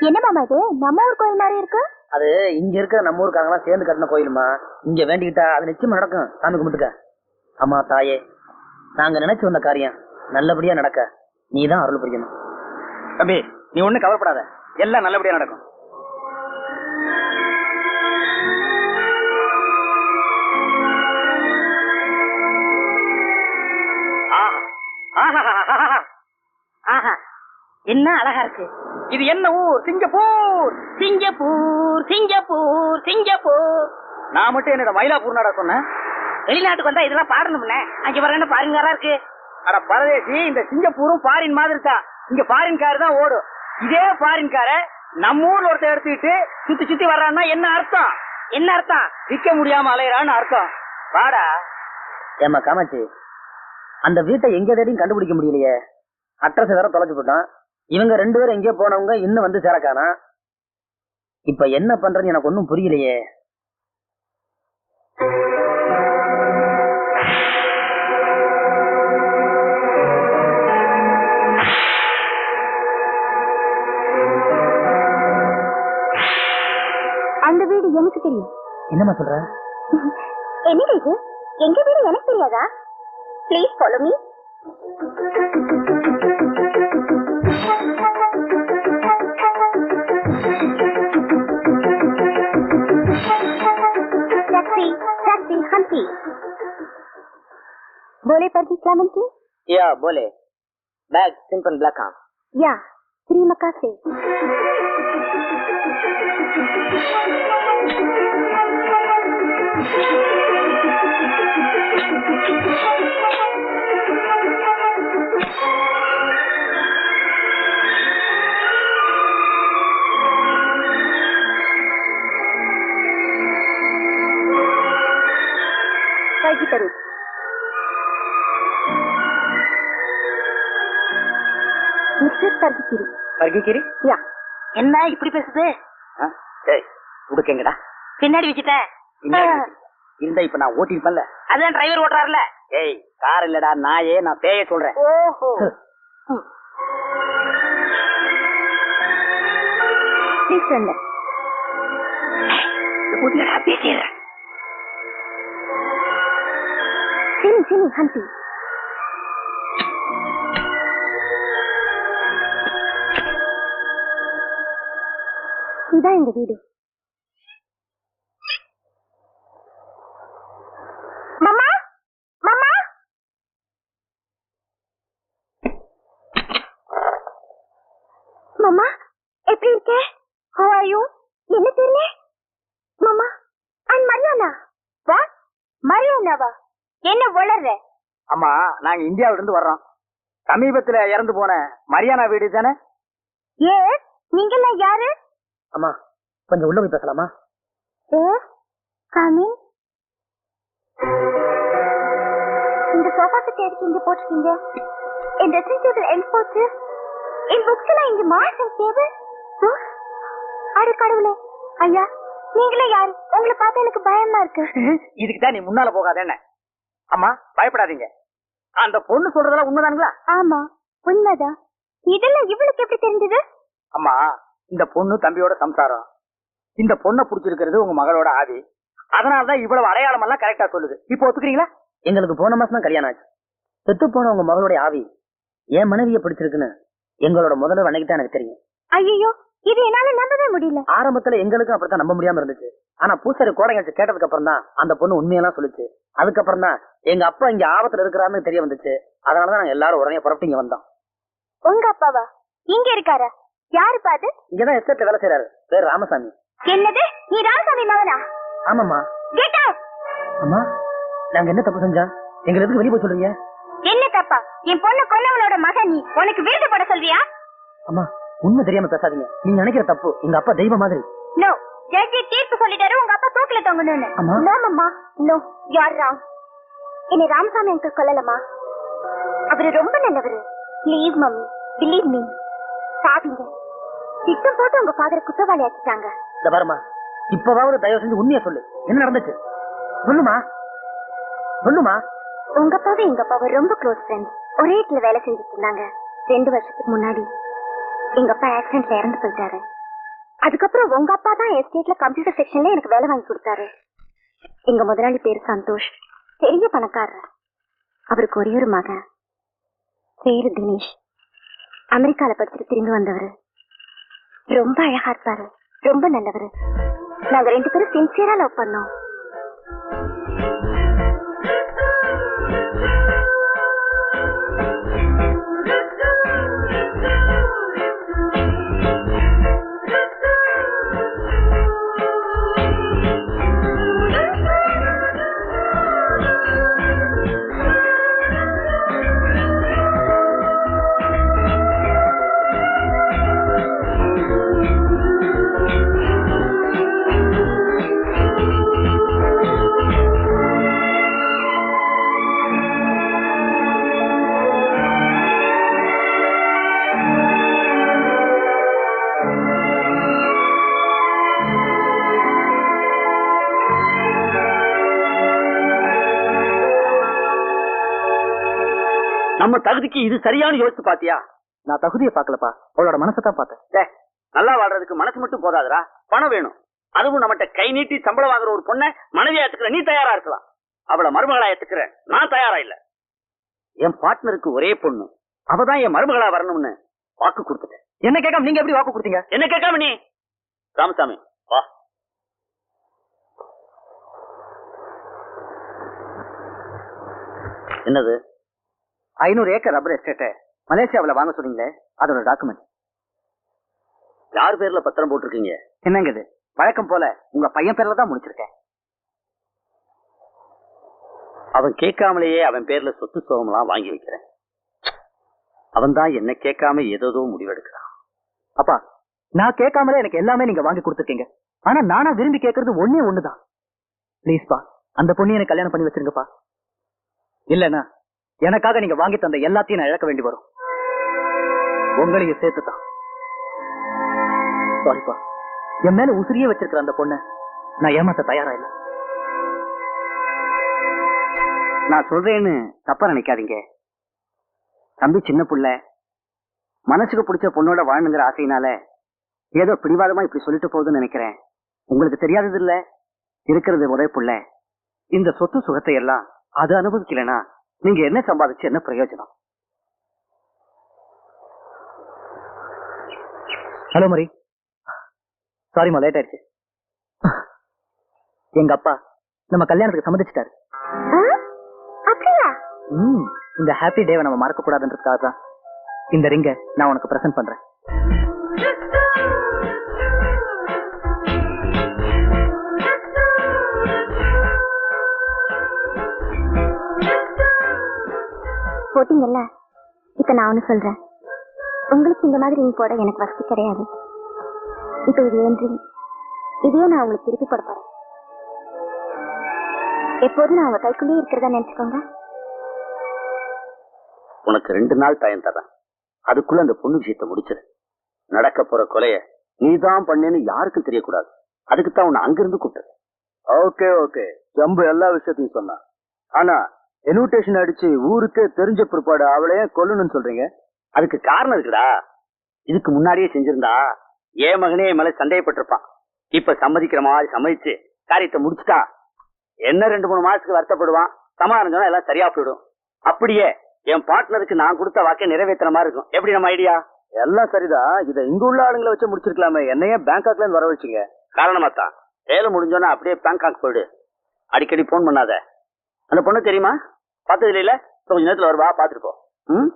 என்ன மாமா இது? நம்ம ஊர் கோயில் மாதிரி இருக்கு? அது இங்க இருக்கிற நம்ம ஊருக்காரங்களாம் சேர்ந்து கட்டின கோயிலுமா? இங்க வேண்டிக்கிட்டா அது நிச்சயமா நடக்கும். சாமி கும்பிட்டுக்க. அம்மா தாயே நாங்க நினைச்சு வந்த காரியம் நல்லபடியா நடக்க. நீதான் அருள் புரியணும் தம்பி நீ ஒண்ணும் கவலைப்படாத. எல்லாம் நல்லபடியா நடக்கும். என்ன அழகா இருக்கு? இது என்ன ஊர்? சிங்கப்பூர். Singapore Singapore Singapore. நான் மட்டும் என்னோட மயிலாப்பூர் நாடா சொன்னேன். வெளிநாட்டுக்கு வந்தா இதெல்லாம் பாடணும்னே அங்க பாருங்க பாருங்க இருக்கு. அட பரதேசி இந்த சிங்கப்பூரும் ஃபாரின் மாதிரி தான் இங்க ஃபாரின் கார் தான் ஓடும். இதே ஃபாரின் கார நம்ம ஊர்ல ஒருத்தர் எடுத்துக்கிட்டு சுத்தி சுத்தி வர்றான்னா என்ன அர்த்தம்? என்ன அர்த்தம்? விக்க முடியாம அலையறான்னு அர்த்தம். வாடா. ஏமா காமாச்சி அந்த வீட்டை எங்க தேடியும் கண்டுபிடிக்க முடியலையே. அட்ரஸ் வேற தொலைச்சு போட்டான் இவங்க ரெண்டு பேரும் எங்கேயோ போனவங்க இன்னும் வந்து சேரக்கானா? இப்ப என்ன பண்றதுன்னு எனக்கு ஒன்றும் புரியலையே. அந்த வீடு எனக்கு தெரியும். என்னம்மா சொல்ற? என்னது இது? எங்க வீடு எனக்கு தெரியாதா? ப்ளீஸ் ஃபாலோ மீ बोले पर की क्या मिलती? या बोले। बैग सिंपल ब्लैक हाँ या श्री मका से யா. என்ன இப்படி பேசுது? உடுக்கங்கடா பின்னாடி வச்சுட்டேன். இருந்தா இப்ப நான் ஓட்டிருப்பேன்ல அதான் டிரைவர் ஓட்டுறாருல. ஏய் கார் இல்லடா நாயே நான் பேய சொல்றேன். ஓஹோ. ப்ளீஸ் ரன் பேசிடுறேன் சினி இதான் எங்க வீடு. மாமா? மாமா? மாமா எப்படி இருக்க? ஹவ் ஆர் யூ என்ன தெரியல? மாமா அண்ட் மரியானா வாட் மரியானாவா என்ன வளர்ற? அம்மா நாங்க இந்தியாவில இருந்து வர்றோம். சமீபத்துல இறந்து போன மரியானா வீடு தானே? ஏ நீங்கெல்லாம் யாரு? அம்மா கொஞ்சம் உள்ள போய் பேசலாமா? ஏ கமின்? இந்த சோஃபா செட் எதுக்கு இங்க போட்டிருக்கீங்க? என் ட்ரெஸ்ஸிங் டேபிள் எங்க போச்சு? என் புக்ஸ் எல்லாம் இங்க மார்க் டேபிள் அட கடவுளே. ஐயா நீங்களே யாரு? உங்களை பார்த்தா எனக்கு பயமா இருக்கு. இதுக்கு தான் நீ முன்னால போகாத என்ன? அம்மா பயப்படாதீங்க. அந்த பொண்ணு சொல்றதெல்லாம் உண்மைதானுங்களா? ஆமா உண்மைதான். இதெல்லாம் இவளுக்கு எப்படி தெரிஞ்சது? அம்மா இந்த பொண்ணு தம்பியோட சம்சாரம். இந்த பொண்ணை புடிச்சிருக்கிறது உங்க மகளோட ஆவி அதனாலதான் இவ்வளவு அடையாளம் எல்லாம் கரெக்டா சொல்லுது. இப்போ ஒத்துக்கிறீங்களா? எங்களுக்கு போன மாசம் தான் கல்யாணம் ஆச்சு. செத்து போன உங்க மகளுடைய ஆவி என் மனைவியை பிடிச்சிருக்குன்னு எங்களோட முதல்ல அன்னைக்கு தான் எனக்கு தெரியும். ஐயோ இது என்னால நம்பவே முடியல. ஆரம்பத்துல எங்களுக்கும் அப்படித்தான் நம்ப முடியாம இருந்துச்சு. ஆனா பூசாரி கோடங்கச்சு கேட்டதுக்கு அப்புறம் தான் அந்த பொண்ணு உண்மையெல்லாம் சொல்லுச்சு. அதுக்கப்புறம் தான் எங்க அப்பா இங்க ஆபத்துல இருக்கிறாருன்னு தெரிய வந்துச்சு. அதனாலதான் நாங்க எல்லாரும் உடனே புறப்பட்டு இங்க வந்தோம். உங்க அப்பாவா? இங்க இருக்காரா? யாரு பாது இங்கதான் எஸ்டேட்ல வேலை செய்யறாரு பேர் ராமசாமி. என்னது? நீ ராமசாமி மகனா? ஆமாமா கெட் அவுட் அம்மா நாங்க என்ன தப்பு செஞ்சா எங்களை எதுக்கு வெளியே போய் சொல்றீங்க? என்ன தப்பா? என் பொண்ணு கொன்னவனோட மகன் நீ. உனக்கு விருது போட சொல்றியா? அம்மா உண்மை தெரியாம பேசாதீங்க. நீங்க நினைக்கிற தப்பு எங்க அப்பா தெய்வம் மாதிரி. நோ ஜட்ஜி தீர்ப்பு சொல்லிட்டாரு உங்க அப்பா தூக்கில தொங்கணும்னு. அம்மா. நோ மம்மா நோ யார் ராங் என்னை ராமசாமி அங்கிள் கொல்லலமா அவரு ரொம்ப நல்லவரு. ப்ளீஸ் மம்மி பிலீவ் மீ சாதிங்க. திட்டம் போட்டு உங்க ஃபாதரை குற்றவாளி ஆக்கிட்டாங்க. இந்த பாருமா இப்பவாவது தயவு செஞ்சு உண்மையை சொல்லு. என்ன நடந்துச்சு? சொல்லுமா? சொல்லுமா? உங்க அப்பாவும் எங்க அப்பாவும் ரொம்ப க்ளோஸ் ஃப்ரெண்ட்ஸ் ஒரே இடத்துல வேலை செஞ்சுட்டு இருந்தாங்க. ரெண்டு வருஷத்துக்கு முன்னாடி. எங்க அப்பா ஆக்சிடென்ட்ல இறந்து போயிட்டாரு. அதுக்கப்புறம் உங்க அப்பா தான் எஸ்டேட்ல கம்ப்யூட்டர் செக்ஷன்ல எனக்கு வேலை வாங்கி கொடுத்தாரு. எங்க முதலாளி பேரு சந்தோஷ். பெரிய பணக்காரர். அவருக்கு ஒரே ஒரு மகன். பேரு தினேஷ். அமெரிக்கால படிச்சுட்டு திரும்பி வந்தவர். ரொம்ப அழகா இருப்பாரு. ரொம்ப நல்லவர். நாங்க ரெண்டு பேரும் சின்சியரா லவ் பண்ணோம். நம்ம தகுதிக்கு இது சரியான யோசிச்சு பாத்தியா? நான் தகுதியை பார்க்கலப்பா. அவளோட மனசை தான் பார்த்தேன். நல்லா வாழ்றதுக்கு மனசு மட்டும் போதாதுடா. பணம் வேணும். அதுவும் நம்மகிட்ட கை நீட்டி சம்பளம் வாங்குற ஒரு பொண்ணை மனைவியா ஏத்துக்கிற நீ தயாரா இருக்கலாம். அவளை மருமகளா ஏத்துக்கிற நான் தயாரா இல்ல. என் பார்ட்னருக்கு ஒரே பொண்ணு. அவதான் என் மருமகளா வரணும்னு வாக்கு கொடுத்துட்டேன். என்ன கேட்காம நீங்க எப்படி வாக்கு கொடுத்தீங்க? என்ன கேட்காம நீ? ராமசாமி வா. என்னது? ஐநூறு ஏக்கர் ரப்பர் எஸ்டேட்டை மலேசியாவுல வாங்க சொன்னீங்களே அதோட டாக்குமெண்ட் யார் பேர்ல பத்திரம் போட்டிருக்கீங்க? என்னங்க இது வழக்கம் போல உங்க பையன் பேர்ல தான் முடிச்சிருக்கேன். அவன் கேட்காமலேயே அவன் பேர்ல சொத்து சோகம்லாம் வாங்கி வைக்கிறேன். அவன் தான் என்ன கேட்காம ஏதோ முடிவெடுக்கிறான். அப்பா நான் கேட்காமலே எனக்கு எல்லாமே நீங்க வாங்கி கொடுத்துருக்கீங்க. ஆனா நானா விரும்பி கேட்கறது ஒண்ணே ஒண்ணுதான். ப்ளீஸ்ப்பா அந்த பொண்ணு எனக்கு கல்யாணம் பண்ணி வச்சிருங்கப்பா. இல்லனா எனக்காக நீங்க வாங்கி தந்த எல்லாத்தையும் நான் இழக்க வேண்டி வரும். உங்களையும் சேர்த்துதான் சாரிப்பா என் மேல உசிரியே வச்சிருக்கிற அந்த பொண்ணை நான் ஏமாத்த தயாரா இல்ல. நான் சொல்றேன்னு தப்பா நினைக்காதீங்க. தம்பி சின்ன புள்ள. மனசுக்கு பிடிச்ச பொண்ணோட வாழணுங்கிற ஆசையினால ஏதோ பிடிவாதமா இப்படி சொல்லிட்டு போகுதுன்னு நினைக்கிறேன். உங்களுக்கு தெரியாதது இல்ல? இருக்கிறது ஒரே புள்ள. இந்த சொத்து சுகத்தை எல்லாம் அது அனுபவிக்கலனா நீங்க என்ன சம்பாதிச்சு என்ன பிரயோஜனம்? ஹலோ மரி சாரிம்மா லேட் ஆயிடுச்சு. எங்க அப்பா நம்ம கல்யாணத்துக்கு சம்மதிச்சிட்டாரு. இந்த ஹாப்பி டேவை நம்ம மறக்க கூடாதுன்றதுக்காக தான் இந்த ரிங்க நான் உனக்கு பிரசன்ட் பண்றேன். போட்டீங்கல்ல? இப்ப நான் ஒண்ணு சொல்றேன். உங்களுக்கு இந்த மாதிரி ரிங் போட எனக்கு வசதி கிடையாது. இப்ப இது ஏன் ரிங் இதையே நான் உங்களுக்கு திருப்பி போட போறேன். எப்போதும் நான் உங்க கைக்குள்ளேயே இருக்கிறதா நினைச்சுக்கோங்க. உனக்கு ரெண்டு நாள் டைம் தரேன் அதுக்குள்ள அந்த பொண்ணு விஷயத்தை முடிச்சிரு. நடக்க போற கொலைய நீதான் பண்ணேன்னு யாருக்கும் தெரியக்கூடாது. அதுக்கு தான் உன்னை அங்கிருந்து கூப்பிட்டது. ஓகே ஓகே ஜம்பு எல்லா விஷயத்தையும் சொன்னான். ஆனா இன்விடேஷன் அடிச்சு ஊருக்கே தெரிஞ்ச பிற்பாடு அவளையே கொல்லணும்னு சொல்றீங்க? அதுக்கு காரணம் இருக்குடா. இதுக்கு முன்னாடியே செஞ்சிருந்தா என் மகனே மேல சந்தேகப்பட்டிருப்பான். இப்ப சம்மதிக்கிற மாதிரி சம்மதிச்சு காரியத்தை முடிச்சுட்டா என்ன ரெண்டு மூணு மாசத்துக்கு வருத்தப்படுவான்? சமாதானம் சொன்னா எல்லாம் சரியா போயிடும். அப்படியே என் பார்ட்னருக்கு நான் கொடுத்த வாக்கை நிறைவேற்றுற மாதிரி இருக்கும். எப்படி நம்ம ஐடியா எல்லாம் சரிதான் இதை இங்க உள்ள ஆளுங்களை வச்சு முடிச்சிருக்கலாமே. என்னையே பேங்காக்ல இருந்து வர வச்சீங்க. காரணமா தான். வேலை முடிஞ்சோன்னா அப்படியே பேங்காக் போயிடு. அடிக்கடி போன் பண்ணாத. அந்த பொண்ணு தெரியுமா? பார்த்தது கொஞ்சம் கொஞ்ச நேரத்துல வருவா பாத்துட்டு போ. ம்?